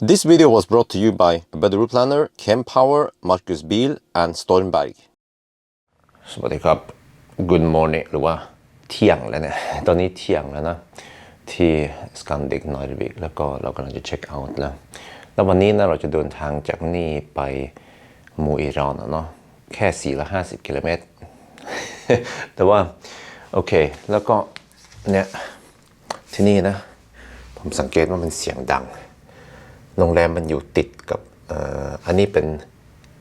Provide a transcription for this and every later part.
This video was brought to you by Better o o Planner, Chem Power, Marcus Biel, and Stormberg. สวัสดีครับ Good morning หรือว่าเที่ยงแล้วเนี่ยตอนนี้เที่ยงแล้วนะที่สกันดิกนอยวิกแล้วก็เรากำลังจะเช็คเอาท์แล้วแล้ววันนี้นะเราจะเดินทางจากนี่ไปมูอิรอนเนาะแค่450กิโลเมตร แต่ว่า โอเค แล้วก็เนี่ยที่นี่นะ ผมสังเกตว่ามันเสียงดัง โรงแรมมันอยู่ติดกับอันนี้เป็น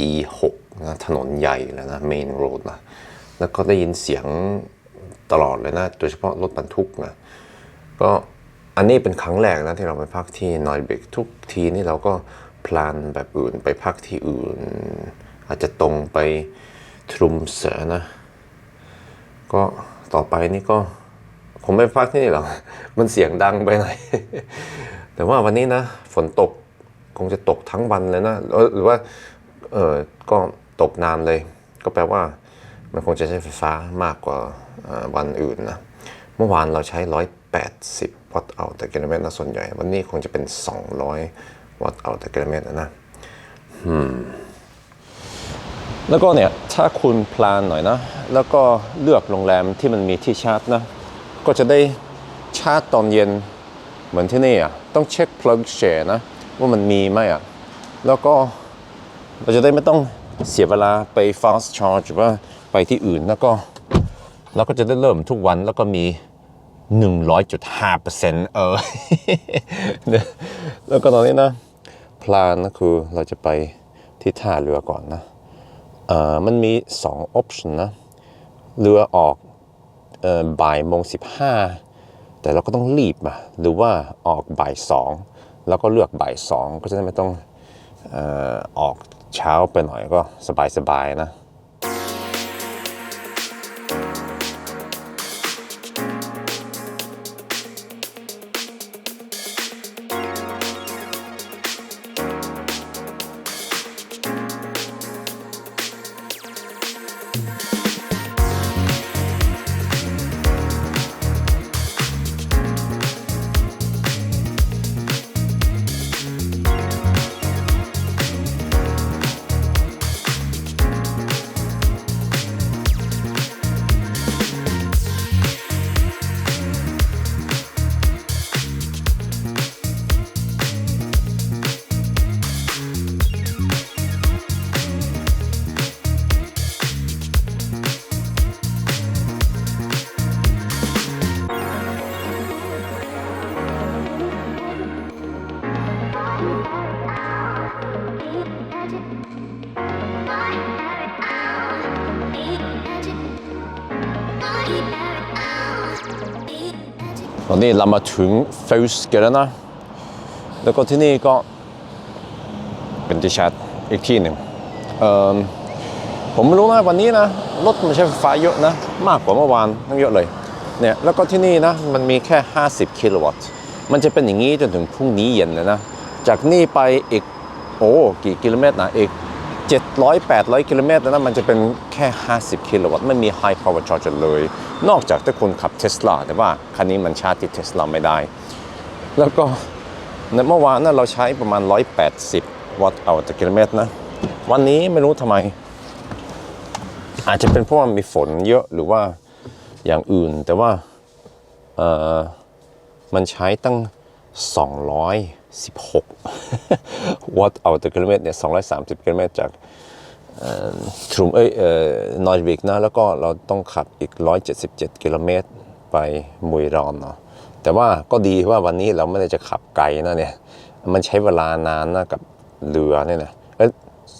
E6 นะถนนใหญ่แล้วนะ Main Road นะแล้วก็ได้ยินเสียงตลอดเลยนะโดยเฉพาะรถบรรทุกนะก็อันนี้เป็นครั้งแรกนะที่เราไปพักที่นอยเบกทุกทีนี่เราก็พลานแบบอื่นไปพักที่อื่น อาจจะตรงไปทรุมเสือนะ ก็ต่อไปนี่ก็คงไม่พักที่นี่หรอกมันเสียงดังไปหน่อยแต่ว่าวันนี้นะฝนตก คงจะตกทั้งวันเลยนะ หรือว่าเออก็ตกนานเลย ก็แปลว่ามันคงจะใช้ไฟฟ้ามากกว่าวันอื่นนะ เมื่อวานเราใช้ 180 วัตต์เอาแต่กิโลเมตรนะส่วนใหญ่ วันนี้คงจะเป็น 200 วัตต์เอาแต่กิโลเมตรนะนะแล้วก็เนี่ยถ้าคุณพลานหน่อยนะ แล้วก็เลือกโรงแรมที่มันมีที่ชาร์จนะ ก็จะได้ชาร์จตอนเย็นเหมือนที่นี่อะต้องเช็ค plug share นะ ว่ามันมีไหมอะ แล้วก็เราจะได้ไม่ต้องเสียเวลาไป fast charge หรือว่าไปที่อื่นแล้วก็เราก็จะได้เริ่มทุกวันแล้วก็มี 100.5%เออเนี่ยแล้วก็ตอนนี้นะพลานก็คือเราจะไปที่ท่าเรือก่อนนะเอ่อมันมีสอง option นะ เรือออกเอ่อบ่ายโมงสิบห้าแต่เราก็ต้องรีบอะหรือว่าออกบ่ายสอง แล้วก็เลือกบ่ายสองก็จะไม่ต้องออออกเช้าไปหน่อยก็สบายๆนะ ตอนนี้เรามาถึงเฟลสกันแล้วนะ แล้วก็ที่นี่ก็เป็นที่ชาร์จอีกที่หนึ่งเอิ่มผมไม่รู้นะวันนี้นะรถมันใช้ไฟฟ้าเยอะนะ มากกว่าเมื่อวานทั้งเยอะเลยเนี่ยแล้วก็ที่นี่นะมันมีแค่ 50 กิโลวัตต์มันจะเป็นอย่างนี้จนถึงพรุ่งนี้เย็นเลยนะ จากนี่ไปอีกโอ้กี่กิโลเมตรนะอีก 700 800 กิโลเมตรนะมันจะเป็นแค่ 50 กิโลวัตต์ไม่มี High Power Charger เลย นอกจากถ้าคุณขับเทสลาแต่ว่าคันนี้มันชาร์จที่เทสลาไม่ได้ แล้วก็ในเมื่อวานนะเราใช้ประมาณ 180 วัตต์เอาต่อกิโลเมตรนะ วันนี้ไม่รู้ทำไม อาจจะเป็นเพราะว่ามีฝนเยอะหรือว่าอย่างอื่น แต่ว่ามันใช้ตั้ง 16 วัตต์เอาต่อกิโลเมตรเนี่ย 230 กิโลเมตรจากทรูมเอ้ยเอ่อนอร์วิกนะแล้วก็เราต้องขับอีก 177 กิโลเมตรไปมุยรอนเนาะแต่ว่าก็ดีว่าวันนี้เราไม่ได้จะขับไกลนะเนี่ย มันใช้เวลานานนะกับเรือเนี่ยนะเอ้ย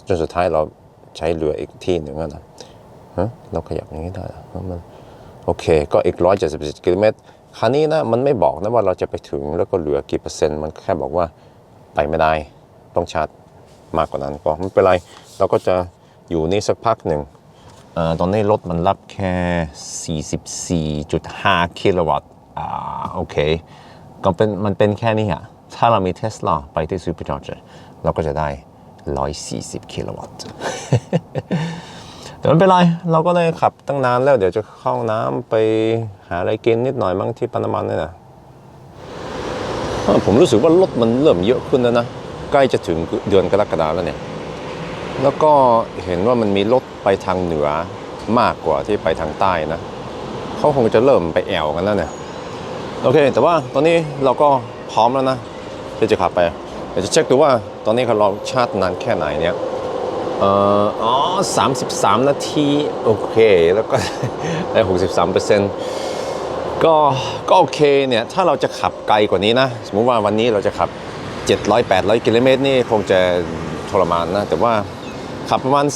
จนสุดท้ายเราใช้เรืออีกที่หนึ่งนะฮะเราขยับอย่างนี้ได้หรอมันโอเค ก็อีก 177 กิโลเมตร คราวนี้นะมันไม่บอกนะว่าเราจะไปถึงแล้วก็เหลือกี่เปอร์เซ็นต์มันแค่บอกว่าไปไม่ได้ต้องชาร์จมากกว่านั้นก็ไม่เป็นไร เราก็จะอยู่นี่สักพักหนึ่งอตอนนี้รถมันรับแค่ 44.5 กิโลวัตต์อ่าโอเคก็เป็นมันเป็นแค่นี้อะถ้าเรามีเทสลาไปที่ Supercharger เราก็จะได้ 140 กิโลวัตต์ แต่ไม่เป็นไร เราก็ได้ขับตั้งนานแล้ว เดี๋ยวจะเข้าห้องน้ำไปหาอะไรกินนิดหน่อยมั้งที่ปานามันนี่นะผมรู้สึกว่ารถมันเริ่มเยอะขึ้นแล้วนะ ใกล้จะถึงเดือนกรกฎาแล้วเนี่ย แล้วก็เห็นว่ามันมีรถไปทางเหนือมากกว่าที่ไปทางใต้นะ เขาคงจะเริ่มไปแอวกันแล้วเนี่ย โอเค แต่ว่าตอนนี้เราก็พร้อมแล้วนะที่จะขับไปเดี๋ยวจะเช็คดูว่าตอนนี้เราชาร์จนานแค่ไหนเนี่ย เอ่ออ๋อ33นาที โอเค แล้วก็ได้63เปอร์เซ็นต์ก็ก็โอเคเนี่ย ถ้าเราจะขับไกลกว่านี้นะ สมมุติว่าวันนี้เราจะขับ 700 800 กิโลเมตรนี่คงจะทรมานนะ แต่ว่าขับประมาณ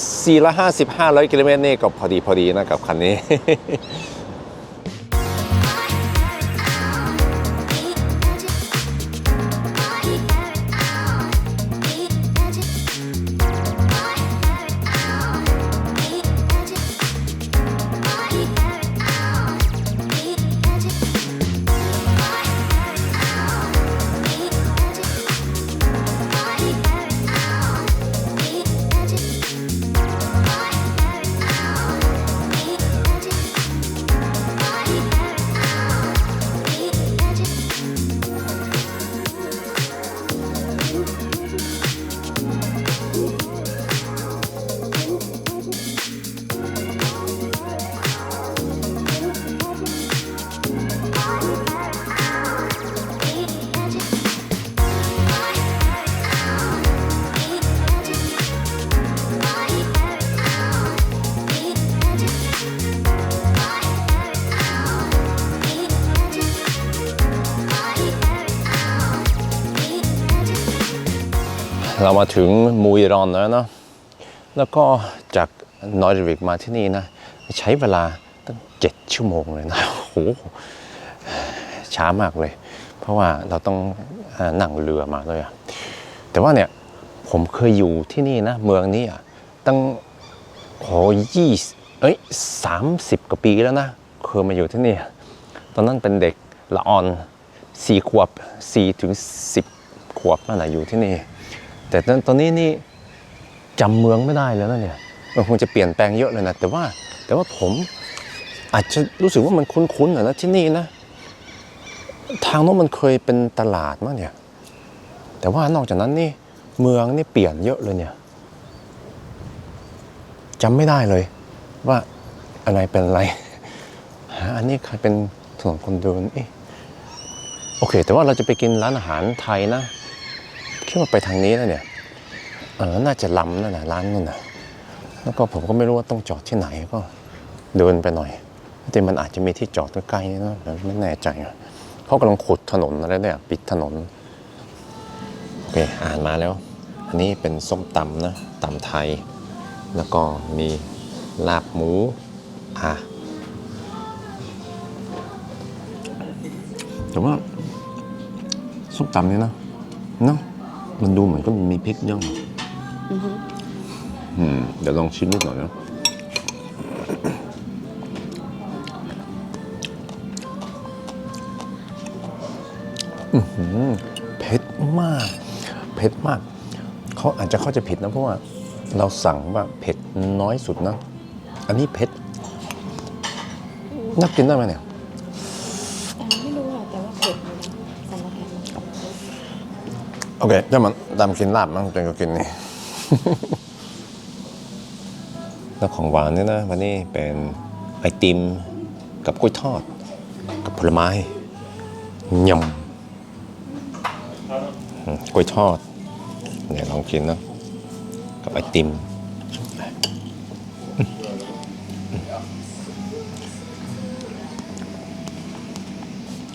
450 500 กิโลเมตรนี่ก็พอดีพอดีนะกับคันนี้ เรามาถึงมูยรอนแล้วเนาะแล้วก็จากนอร์ดิกมาที่นี่นะ ใช้เวลาตั้งเจ็ดชั่วโมงเลยนะโอ้โหช้ามากเลย เพราะว่าเราต้องนั่งเรือมาด้วยอะแต่ว่าเนี่ยผมเคยอยู่ที่นี่นะ เมืองนี้อะตั้งโหยี่เอ้ยสามสิบกว่าปีแล้วนะ เคยมาอยู่ที่นี่ ตอนนั้นเป็นเด็กละอ่อนสี่ขวบสี่ถึงสิบขวบนั่นแหละอยู่ที่นี่ แต่ตอนนี้นี่จำเมืองไม่ได้แล้วนะเนี่ยมันคงจะเปลี่ยนแปลงเยอะเลยนะแต่ว่าแต่ว่าผมอาจจะรู้สึกว่ามันคุ้นๆอะนะที่นี่นะ ทางโน้นมันเคยเป็นตลาดมั้งเนี่ย แต่ว่านอกจากนั้นนี่เมืองนี่เปลี่ยนเยอะเลยเนี่ยจำไม่ได้เลย ว่าอะไรเป็นอะไรหาอันนี้ใครเป็นถนนคนเดินเอ๊ะโอเค แต่ว่าเราจะไปกินร้านอาหารไทยนะ คิดว่าไปทางนี้แล้วเนี่ย เออ น่าจะลำนั่นนะร้านนั่นนะแล้วก็ผมก็ไม่รู้ว่าต้องจอดที่ไหนก็เดินไปหน่อย แต่มันอาจจะมีที่จอดใกล้ๆนะแต่ไม่แน่ใจอะเขากำลังขุดถนนอะไรเนี่ยปิดถนน โอเค อ่านมาแล้ว อันนี้เป็นส้มตำนะตำไทย แล้วก็มีลาบหมู อะแต่ว่าส้มตำนี่นะเนาะ มันดูเหมือนก็มีพริกย่องอืมเดี๋ยวลองชิมนิดหน่อยนะอื้อหือเผ็ดมาก เผ็ดมาก เขาอาจจะเข้าใจผิดนะเพราะว่า เราสั่งว่าเผ็ดน้อยสุดนะ อันนี้เผ็ด นักกินได้ไหมเนี่ย ไม่รู้ค่ะแต่ว่าเผ็ดอยู่นะสำหรับแอม โอเคถ้ามันดำกินลาบมั้งเป็นก็กินนี่ แล้วของหวานเนี่ยนะวันนี้เป็นไอติมกับกล้วยทอด กับผลไม้ยำกล้วยทอดเนี่ยลองกินนะกับไอติม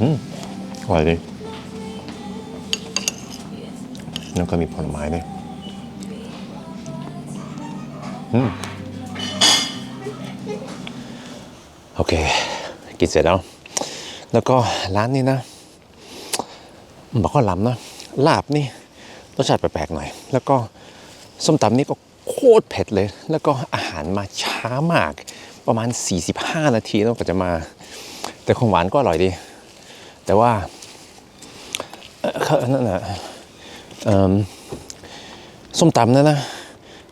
อืมอร่อยดี แล้วก็มีผลไม้ด้วยอืมโอเค กินเสร็จแล้ว แล้วก็ร้านนี้นะ บอกว่าล้ำนะ ลาบนี่รสชาติแปลกๆหน่อย แล้วก็ส้มตำนี่ก็โคตรเผ็ดเลย แล้วก็อาหารมาช้ามาก ประมาณ 45 นาทีแล้วก็จะมา แต่ของหวานก็อร่อยดี แต่ว่าเออนั่นน่ะ ส้มตำนั่นนะ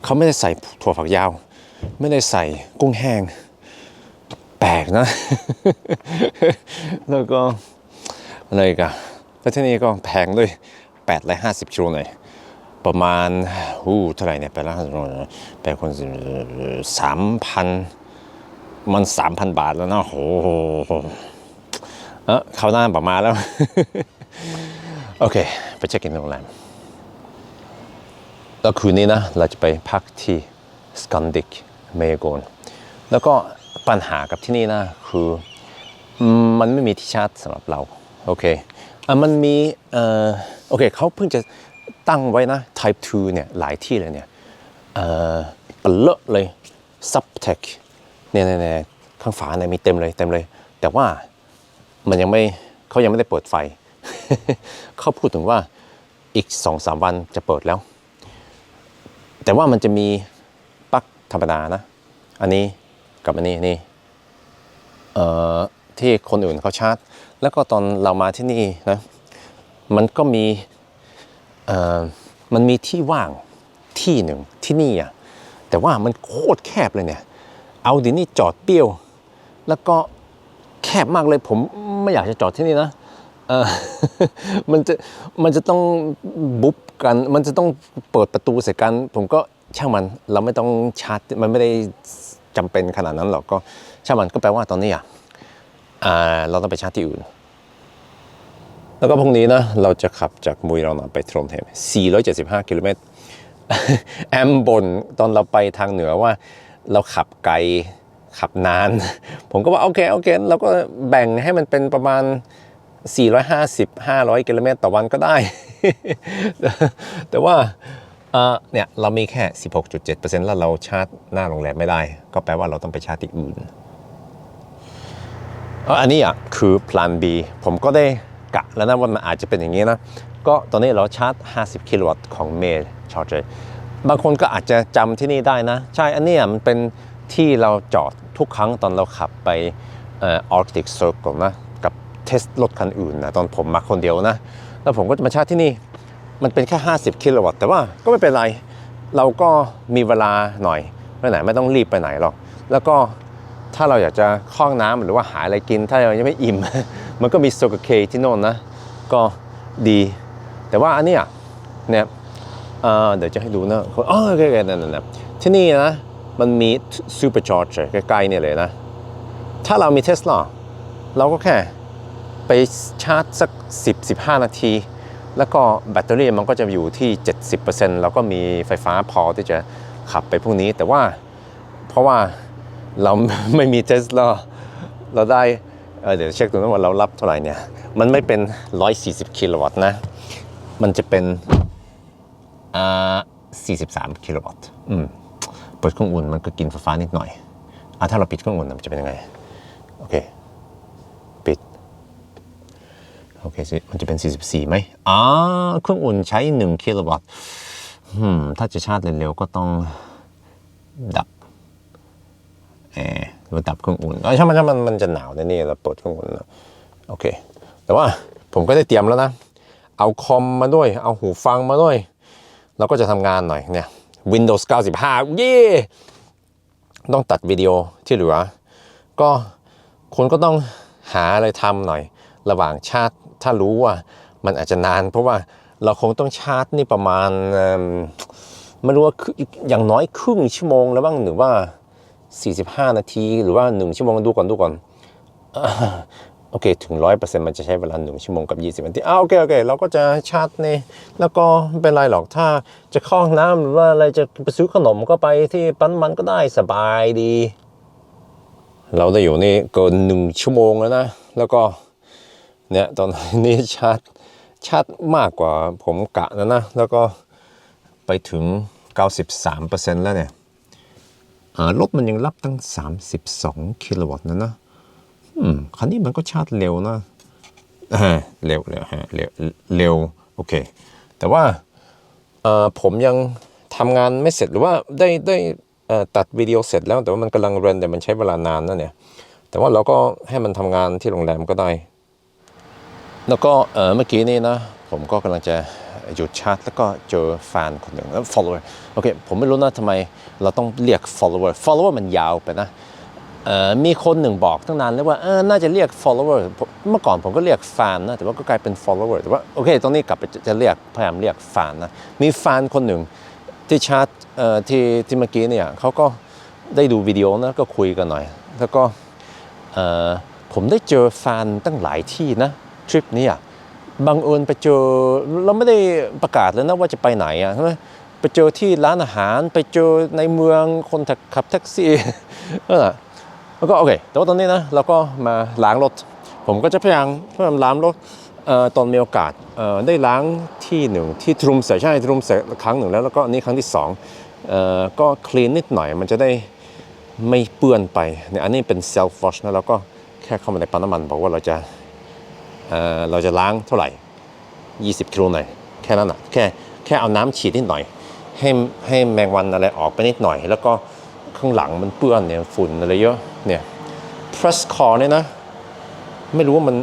เขาไม่ได้ใส่ถั่วฝักยาว ไม่ได้ใส่กุ้งแห้ง แปลกนะ แล้วก็อะไรกันแล้วที่นี่ก็แพงด้วย8และ50กิโลหน่อยประมาณอู้เท่าไหร่เนี่ยไปแล้วแปลคนสามพันมันสามพันบาทแล้วนะโหเออเขาหน้าประมาณแล้ว โอเค ไปเช็คอินโรงแรม แล้วคืนนี้นะเราจะไปพักที่สกันดิกเมโกนแล้วก็ปัญหากับที่นี่นะคือมันไม่มีที่ชาร์จสำหรับเราโอเคอะมันมีเอ่อโอเคเขาเพิ่งจะตั้งไว้นะ Type 2เนี่ยหลายที่เลยเนี่ยเอ่อเปลอะเลย Subtech เนี่ยเนี่ยเนี่ยข้างฝาเนี่ยมีเต็มเลยเต็มเลย แต่ว่ามันยังไม่เขายังไม่ได้เปิดไฟ เขาพูดถึงว่าอีกสองสามวันจะเปิดแล้ว แต่ว่ามันจะมีปลั๊กธรรมดานะ อันนี้กับอันนี้นี่เอ่อที่คนอื่นเขาชาร์จ แล้วก็ตอนเรามาที่นี่นะ มันก็มีเอ่อมันมีที่ว่างที่หนึ่งที่นี่อะ แต่ว่ามันโคตรแคบเลยเนี่ย เอาดินี่จอดเปี้ยว แล้วก็แคบมากเลยผมไม่อยากจะจอดที่นี่นะ มันจะมันจะต้องบุ๊บกัน มันจะต้องเปิดประตูใส่กัน ผมก็ช่างมันเราไม่ต้องชาร์จมันไม่ได้จำเป็นขนาดนั้นหรอกก็ช่างมันก็แปลว่าตอนนี้อะเราต้องไปชาร์จที่อื่น แล้วก็พรุ่งนี้นะเราจะขับจากมุยเรานไปทรมเทม475 กิโลเมตรแอมบนตอนเราไปทางเหนือว่าเราขับไกลขับนาน ผมก็ว่าโอเคโอเคเราก็แบ่งให้มันเป็นประมาณ 450 500กิโลเมตรต่อวันก็ได้ แต่ว่าเนี่ยเรามีแค่ 16.7%แล้วเราชาร์จหน้าโรงแรมไม่ได้ ก็แปลว่าเราต้องไปชาร์จที่อื่น อันนี้อะคือ plan B ผมก็ได้กะแล้วนะว่ามันอาจจะเป็นอย่างนี้นะ ก็ตอนนี้เราชาร์จ 50 กิโลวัตต์ของเมย์ชาร์จบางคนก็อาจจะจำที่นี่ได้นะ ใช่ อันนี้มันเป็นที่เราจอดทุกครั้งตอนเราขับไปเอ่อ Arctic Circle นะ เทสรถคันอื่นนะตอนผมมาคนเดียวนะ แล้วผมก็จะมาชาร์จที่นี่ มันเป็นแค่ 50 กิโลวัตต์แต่ว่าก็ไม่เป็นไร เราก็มีเวลาหน่อยไปไหนไม่ต้องรีบไปไหนหรอก แล้วก็ถ้าเราอยากจะคล้องน้ำหรือว่าหาอะไรกิน ถ้าเรายังไม่อิ่ม มันก็มีโซกเคที่โน่นนะ ก็ดี แต่ว่าอันนี้เนี่ยเดี๋ยวจะให้ดูนะอ๋อโอเคโอเคนั่นนที่นี่นะ มันมีซูเปอร์ชาร์จใกล้ๆเนี่ยเลยนะ ถ้าเรามีเทสลาเราก็แค่ ไปชาร์จสัก 10-15 นาที แล้วก็แบตเตอรี่มันก็จะอยู่ที่ 70%แล้วก็มีไฟฟ้าพอที่จะขับไปพรุ่งนี้ แต่ว่าเพราะว่าเราไม่มีเทสลาเราได้เเดี๋ยวเช็คดูนะว่าเรารับเท่าไหร่เนี่ย มันไม่เป็น 140 กิโลวัตต์นะ มันจะเป็นอ่า43 กิโลวัตต์อืมเปิดเครื่องอุ่นมันก็กินไฟฟ้านิดหน่อยอะถ้าเราปิดเครื่องอุ่นมันจะเป็นยังไง โอเค ปิด โอเคสิมันจะเป็น 44ไหมอ่าเครื่องอุ่นใช้ 1 กิโลวัตต์ถ้าจะชาร์จเร็วๆก็ต้องดับแอร์หรือดับเครื่องอุ่นเอ้ยช่างมันช่ามันมันจะหนาวในนี่เราเปิดเครื่องอุ่นนะโอเค แต่ว่าผมก็ได้เตรียมแล้วนะ เอาคอมมาด้วย เอาหูฟังมาด้วย เราก็จะทำงานหน่อยเนี่ย Windows 95 เย้ต้องตัดวิดีโอที่เหลือ ก็คุณก็ต้องหาอะไรทำหน่อย ระหว่างชาร์จ ถ้ารู้ว่ามันอาจจะนาน เพราะว่าเราคงต้องชาร์จนี่ประมาณไม่รู้ว่าอย่างน้อยครึ่งชั่วโมงแล้วบ้างหรือว่า 45 นาที หรือว่า 1 ชั่วโมงดูก่อนดูก่อนอโอเค ถึง 100%มันจะใช้เวลา 1 ชั่วโมงกับ 20 นาทีอ้าโอเคโอเคเราก็จะชาร์จนี่แล้วก็ไม่เป็นไรหรอกถ้าจะเข้าห้องน้ำหรือว่าอะไรจะไปซื้อขนมก็ไปที่ปั๊มมันก็ได้สบายดี เราได้อยู่นี่เกิน 1 ชั่วโมงแล้วนะ แล้วก็ เนี่ยตอนนี้ชาร์จชาร์จมากกว่าผมกะนะนะ แล้วก็ไปถึง 93%แล้วเนี่ยอ่ารถมันยังรับตั้ง 32 กิโลวัตต์นะนะอืมคันนี้มันก็ชาร์จเร็วนะอ่าเร็วเร็วฮะเร็วเร็วโอเค แต่ว่าเอ่อผมยังทำงานไม่เสร็จหรือว่าได้ได้ตัดวิดีโอเสร็จแล้วแต่ว่ามันกำลังเรนแต่มันใช้เวลานานนะเนี่ย แต่ว่าเราก็ให้มันทำงานที่โรงแรมก็ได้ แล้วก็เมื่อกี้นี่นะ ผมก็กำลังจะหยุดชาร์จแล้วก็เจอแฟนคนหนึ่ง follower โอเค ผมไม่รู้นะทำไมเราต้องเรียก follower follower มันยาวไปนะมีคนหนึ่งบอกตั้งนานแล้วว่าน่าจะเรียก follower เมื่อก่อนผมก็เรียกแฟนนะ แต่ว่าก็กลายเป็น follower แต่ว่าโอเคตอนนี้กลับไปจะเรียกพยายามเรียกแฟนนะ มีแฟนคนหนึ่งที่ชาร์ตที่ที่เมื่อกี้เนี่ยเขาก็ได้ดูวิดีโอนะก็คุยกันหน่อย แล้วก็ผมได้เจอแฟนตั้งหลายที่นะ ทริปนี้อะบังเอิญไปเจอเราไม่ได้ประกาศเลยนะว่าจะไปไหนอะใช่ไหมไปเจอที่ร้านอาหารไปเจอในเมืองคนขับแท็กซี่นั่นแหละแล้วก็โอเคแต่ว่าตอนนี้นะเราก็มาล้างรถ ผมก็จะพยายามพยายามล้างรถตอนมีโอกาสได้ล้างที่หนึ่งที่ทรุมใส่ใช่ทรุมใส่ครั้งหนึ่งแล้วแล้วก็อันนี้ครั้งที่สองก็คลีนนิดหน่อยมันจะได้ไม่เปื้อนไปเนี่ยอันนี้เป็นเซลฟ์วอชนะแล้วก็แค่เข้ามาในปั๊มน้ำมันบอกว่าเราจะ เราจะล้างเท่าไหร่ 20กิโลหน่อยแค่นั้นอะแค่แค่เอาน้ำฉีดนิดหน่อย ให้ให้แมงวันอะไรออกไปนิดหน่อย แล้วก็ข้างหลังมันเปื้อนเนี่ยฝุ่นอะไรเยอะเนี่ย press car เนี่ยนะ ไม่รู้ว่ามัน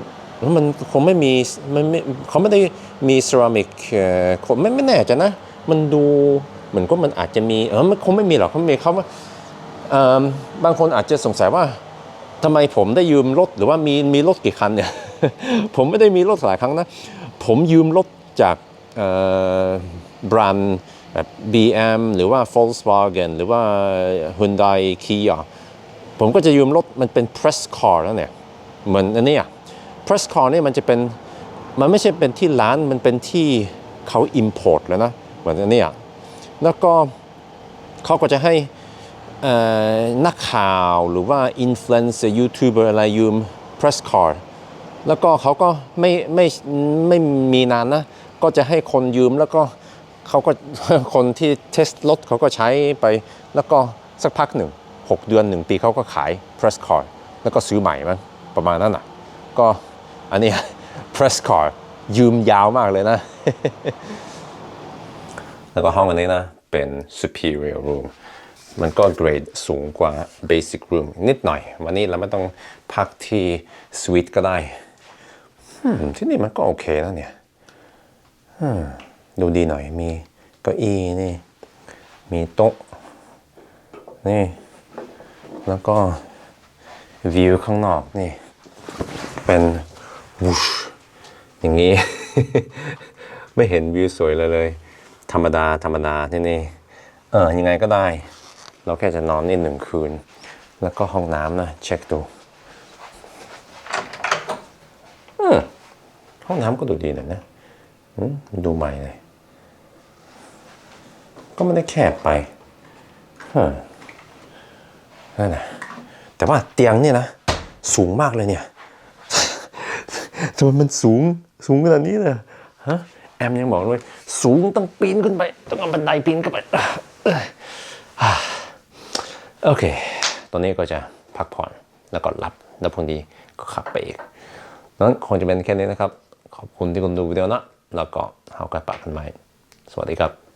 มันคงไม่มีมันไม่เขาไม่ได้มีเซรามิกเอ่อคงไม่ไม่แน่ใจนะ มันดูเหมือนก็มันอาจจะมีเออมันคงไม่มีหรอกเขาไมีเขาว่าเอิ่มบางคนอาจจะสงสัยว่าทำไมผมได้ยืมรถหรือว่ามีมีรถกี่คันเนี่ย ผมไม่ได้มีรถหลายครั้งนะ ผมยืมรถจากแบรนด์แบบ BM หรือว่า Volkswagen หรือว่า Hyundai Kia ผมก็จะยืมรถมันเป็น press car แล้วเนี่ยเหมือนอันนี้ย press car เนี่ยมันจะเป็น มันไม่ใช่เป็นที่ร้านมันเป็นที่เขา import แล้วนะเหมือนอันนี้ยแล้วก็เขาก็จะให้นักข่าวหรือว่า influencer YouTuber อะไรยืม press car แล้วก็เขาก็ไม่ไม่ไม่มีนานนะ ก็จะให้คนยืมแล้วก็เขาก็คนที่เทสรถเขาก็ใช้ไป แล้วก็สักพักหนึ่ง 6 เดือน 1 ปีเขาก็ขาย press car แล้วก็ซื้อใหม่มั้งประมาณนั้นอะ ก็อันนี้ press car ยืมยาวมากเลยนะ แล้วก็ห้องอันนี้นะ เป็น superior room มันก็เกรดสูงกว่า basic room นิดหน่อย วันนี้เราไม่ต้องพักที่สวีทก็ได้ ที่นี่มันก็โอเคนะเนี่ยดูดีหน่อยมีเก้าอี้นี่ มีโต๊ะ นี่ แล้วก็วิวข้างนอกนี่ เป็นวูชอย่างนี้ ไม่เห็นวิวสวยเลยเลย ธรรมดา ธรรมดาที่นี่ เออยังไงก็ได้ เราแค่จะนอนนี่หนึ่งคืน แล้วก็ห้องน้ำนะ เช็คดู ห้องน้ำก็ดูดีหน่อยนะดูใหม่เลย ก็ไม่ได้แคบไปนั่นนะแต่ว่าเตียงเนี่ยนะ สูงมากเลยเนี่ยทำไมมันสูงสูงขนาดนี้เลยฮะแอมยังบอกเลยสูงต้องปีนขึ้นไป ต้องเอาบันไดปีนขึ้นไปโอเค ตอนนี้ก็จะพักผ่อนแล้วก็หลับแล้วพรุ่งนี้ก็ขับไปอีกนั้นคงจะเป็นแค่นี้นะครับ ขอบคุณที่คุณดูวิดีโอนะ แล้วก็เอากระปะกันไหมสวัสดีครับ